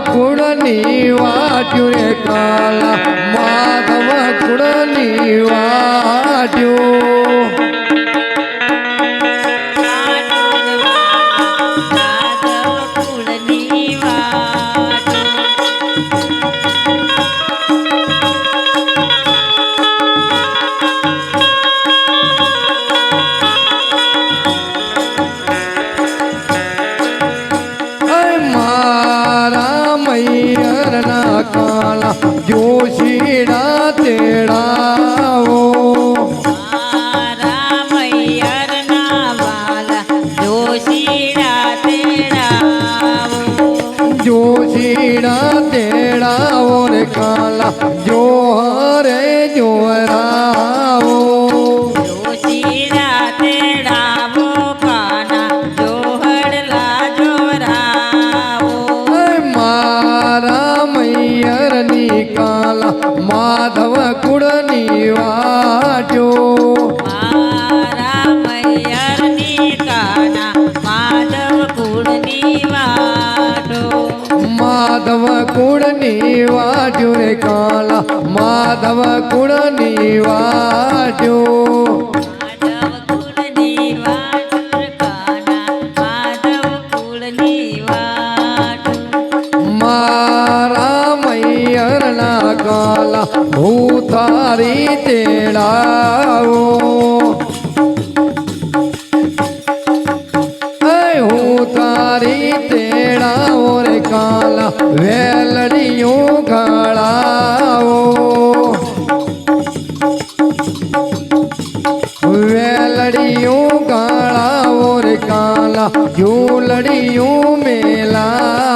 કુળની વાટ્યું રે કાલા. માધવ કુળની વાટ્યું. જોશીડા તેડાવો જોશીડા તેડાવો રે કાલા કાલા માધવ કુળની વાજો. માધવ કુળની વાજો. રે કાલા માધવ કુળની વાટ્યો કાલા હું તારી તેડાવો. હું તારી તેડાવો રે કાલા વેલડીયું ગાળાવો વેલડીયું ગાળાવો રે કાલા ઝૂલડીયું મેલા